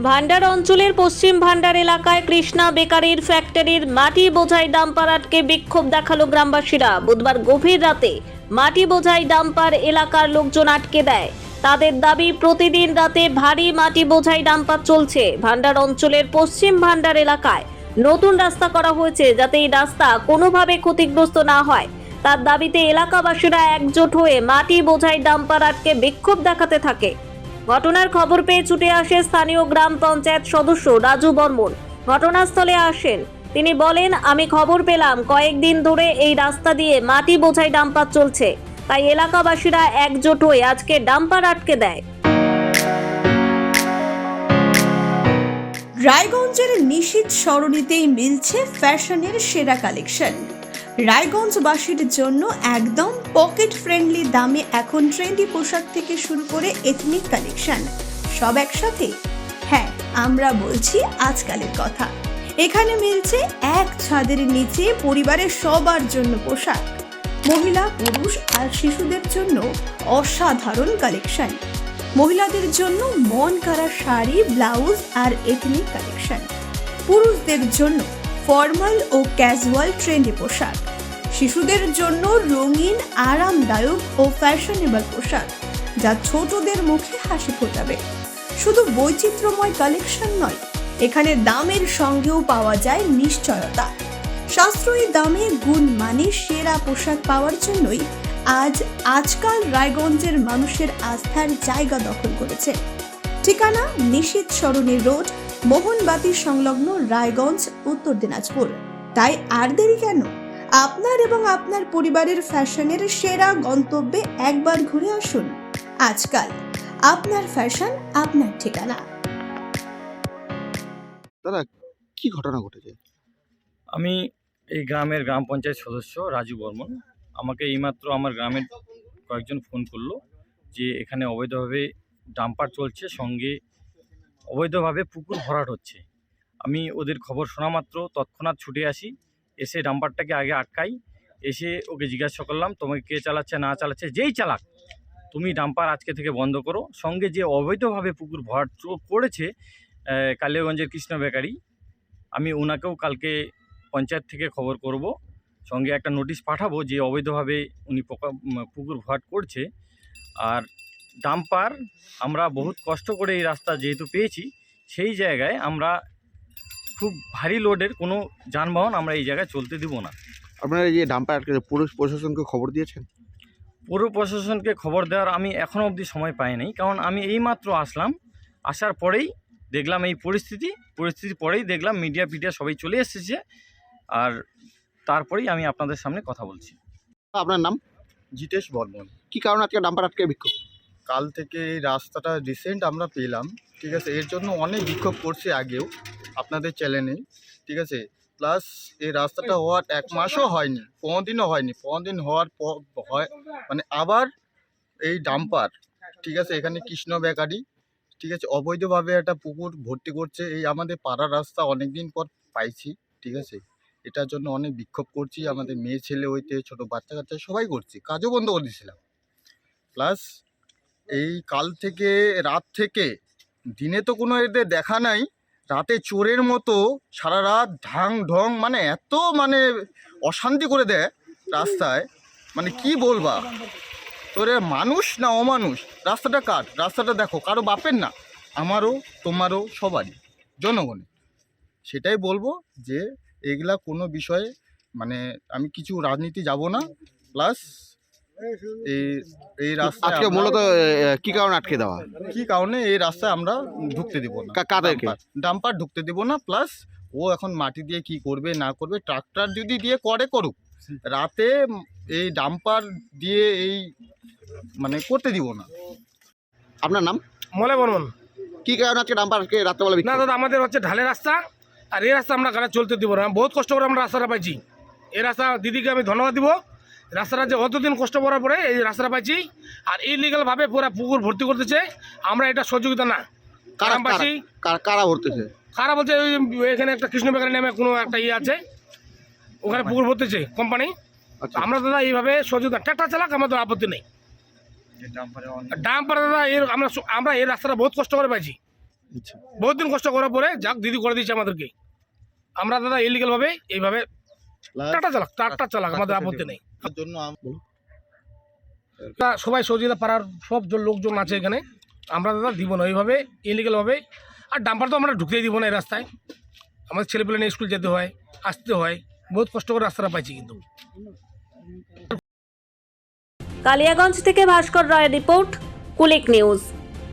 ভান্ডার অঞ্চলের পশ্চিম ভান্ডার এলাকায় কৃষ্ণা বেকারির ফ্যাক্টরির মাটি বোঝাই ডাম্পার আটকে বিক্ষোভ দেখাল গ্রামবাসীরা। বুধবার গভীর রাতে মাটি বোঝাই ডাম্পার এলাকার লোকজন আটকে দেয়। তাদের দাবি, প্রতিদিন রাতে ভারী মাটি বোঝাই ডাম্পার চলছে। ভান্ডার অঞ্চলের পশ্চিম ভান্ডার এলাকায় নতুন রাস্তা করা হয়েছে যাতে এই রাস্তা কোনোভাবে ক্ষতিগ্রস্ত না হয়। তার দাবিতে এলাকাবাসীরা একজোট হয়ে মাটি বোঝাই ডাম্পার আটকে বিক্ষোভ দেখাতে থাকে। ঘটনার খবর পেয়ে ছুটে আসে স্থানীয় গ্রাম পঞ্চায়েত সদস্য রাজু বর্মন। ঘটনাস্থলে আসেন। তিনি বলেন, আমি খবর পেলাম, কয়েকদিন ধরে এই রাস্তা দিয়ে মাটি বোঝাই ডাম্পার চলছে। তাই এলাকাবাসীরা একজোট হয়ে আজকে ডাম্পার আটকে দেয়। রায়গঞ্জের নিশীত সরণিতেই মিলছে ফ্যাশনের সেরা কালেকশন। রায়গঞ্জবাসীর জন্য একদম পকেট ফ্রেন্ডলি দামে, এখন ট্রেন্ডি পোশাক থেকে শুরু করে এথনিক কালেকশন সব একসাথে? হ্যাঁ আমরা বলছি আজকালের কথা। এখানে মিলছে এক ছাদের নিচে পরিবারের সবার জন্য পোশাক। মহিলা, পুরুষ আর শিশুদের জন্য অসাধারণ কালেকশন মহিলাদের জন্য মন কারা শাড়ি ব্লাউজ আর এথনিক কালেকশন পুরুষদের জন্য ফর্মাল ও ক্যাজুয়াল ট্রেন্ডি পোশাক। শিশুদের জন্য রঙিন, আরামদায়ক ও ফ্যাশনেবল পোশাক, যা ছোটদের মুখে হাসি ফোটাবে। শুধু বৈচিত্র্যময় কালেকশন নয়, এখানে দামের সঙ্গেও পাওয়া যায় নিশ্চয়তা। সাশ্রয়ী দামে গুণ মানে সেরা পোশাক পাওয়ার জন্যই আজ আজকাল রায়গঞ্জের মানুষের আস্থার জায়গা দখল করেছে। ঠিকানা নিশীত সরণি রোড মোহনবাতি সংলগ্ন রায়গঞ্জ উত্তর দিনাজপুর। তাই আর দেরি কেন? আপনার এবং আপনার পরিবারের ফ্যাশনের সেরা গন্তব্যে একবার ঘুরে আসুন। আজকাল আপনার ফ্যাশন আপনার ঠিকানা। দাদা কি ঘটনা ঘটেছে? আমি এই গ্রামের গ্রাম পঞ্চায়েত সদস্য রাজু বর্মন। আমাকে এইমাত্র আমার গ্রামের কয়েকজন ফোন করল যে এখানে অবৈধভাবে ডাম্পার চলছে সঙ্গে অবৈধভাবে পুকুর ভরাট হচ্ছে। আমি ওদের খবর শোনা মাত্র, তৎক্ষণাৎ ছুটে আসি, এসে ডাম্পারটাকে আগে আটকাই, এসে ওকে জিজ্ঞাসা করলাম, তোমাকে কে চালাচ্ছে, না চালাচ্ছে? যেই চালাক, তুমি ডাম্পার আজকে থেকে বন্ধ করো। সঙ্গে যে অবৈধভাবে পুকুর ভরাট করেছে কালিয়াগঞ্জের কৃষ্ণ বেকারি, আমি ওনাকেও কালকে পঞ্চায়েত থেকে খবর করব। সঙ্গে একটা নোটিশ পাঠাবো যে অবৈধভাবে উনি পোকা, পুকুর ভরাট করছে। আর ডাম্পার আমরা বহুত কষ্ট করে এই রাস্তা যেহেতু পেয়েছি সেই জায়গায় আমরা খুব ভারী লোডের কোনো যানবাহন আমরা এই জায়গায় চলতে দিব না। আপনারা এই যে ডাম্পার আটকে পুলিশ প্রশাসনকে খবর দিয়েছেন? পুরো প্রশাসনকে খবর দেওয়ার আমি এখনও অবধি সময় পাইনি কারণ আমি এইমাত্র আসলাম আসার পরেই দেখলাম এই পরিস্থিতি পরিস্থিতি পরেই দেখলাম মিডিয়া ফিডিয়া সবাই চলে এসেছে আর তারপরেই আমি আপনাদের সামনে কথা বলছি। আপনার নাম? জিতেশ বর্মন। কি কারণে আজকে ডাম্পার আটকে বিক্ষোভ? কাল থেকে এই রাস্তাটা রিসেন্ট আমরা পেলাম, ঠিক আছে? এর জন্য অনেক বিক্ষোভ করছি আগেও আপনাদের চ্যানেলে ঠিক আছে? প্লাস এই রাস্তাটা হওয়ার এক মাসও হয়নি পনেরো দিনও হয়নি। পনেরো দিন হওয়ার হয় মানে আবার এই ডাম্পার ঠিক আছে? এখানে কৃষ্ণ বেকারি, ঠিক আছে? অবৈধভাবে একটা পুকুর ভর্তি করছে। এই আমাদের পাড়ার রাস্তা অনেক দিন পর পাইছি, ঠিক আছে? এটার জন্য অনেক বিক্ষোভ করছি। আমাদের মেয়ে ছেলে হইতে, ছোট বাচ্চা কাচ্চা সবাই করছি। কাজও বন্ধ করে দিয়েছিলাম প্লাস এই কাল থেকে, রাত থেকে, দিনে তো কোনো এদের দেখা নাই, রাতে চোরের মতো সারা রাত ঢাং ঢং মানে এত মানে অশান্তি করে দেয় রাস্তায়। মানে কি বলবা? তোরে মানুষ না অমানুষ? রাস্তাটা কার? রাস্তাটা দেখো, কারও বাপের না, আমারও, তোমারও, সবারই, জনগণের। সেটাই বলব যে, এগুলা কোনো বিষয়ে মানে আমি কিছু রাজনীতি যাব না প্লাস এই এই আজকে মূলত এ, এ, কি কারণে আটকে দেওয়া? কি কারণে এই রাস্তায় আমরা ঢুকতে দিব না। কা- কাদেরকে? ডাম্পার- ডাম্পার ঢুকতে দিব না প্লাস ও এখন মাটি দিয়ে কি করবে না করবে ট্রাক্টর যদি দিয়ে করে করুক। রাতে এই ডাম্পার দিয়ে এই মানে করতে দিব না। আপনার নাম? মলে বর্মন। কি কারণে আজকে ডাম্পার আটকে রাত্রেবেলা না দাদা আমাদের হচ্ছে ঢালে রাস্তা আর এই রাস্তা আমরা গাড়ি চলতে দিব না। বহুত কষ্ট করে আমরা রাস্তাটা পাইছি। এই রাস্তা দিদিকে আমি ধন্যবাদ দিব। রাস্তাটা যে অতদিন কষ্ট করার পরে এই রাস্তাটা পাইছি আর ইলিগালভাবে পুরো পুকুর ভর্তি করতেছে। আমরা এটা সহযোগিতা না। কারা গ্রামবাসী কারা- কারা ভরতেছে? খারাপ বলছে ওই এখানে একটা কৃষ্ণ বেকারি নামে কোনো একটা ইয়ে আছে। ওখানে পুকুর ভরতেছে কোম্পানি আচ্ছা। আমরা দাদা এইভাবে সহযোগিতা ট্রাক্টর চালাক আমাদের আপত্তি নেই। ডাম্পার দাদা এর আমরা আমরা এই রাস্তাটা বহুত কষ্ট করে পাইছি। আচ্ছা। বহুত দিন কষ্ট করার পরে যাক দিদি করে দিয়েছে আমাদেরকে। আমরা দাদা ইলিগাল ভাবে এইভাবে টাটা চালাক ট্রাক্টর চালাক আমাদের আপত্তি নেই। জন্য সবাই সহযোগিতা পাড়ার সব লোকজন আছে এখানে। আমরা দাদা দিব না এইভাবে ইলিগাল ভাবে আর ডাম্পার তো আমরা ঢুকতেই দিব না এই রাস্তায়। আমাদের ছেলেপেলে নিয়ে স্কুল যেতে হয় আসতে হয়। বহুত কষ্ট করে রাস্তাটা পাইছি কিন্তু। কালিয়াগঞ্জ থেকে ভাস্কর রায়ের রিপোর্ট কুলিক নিউজ।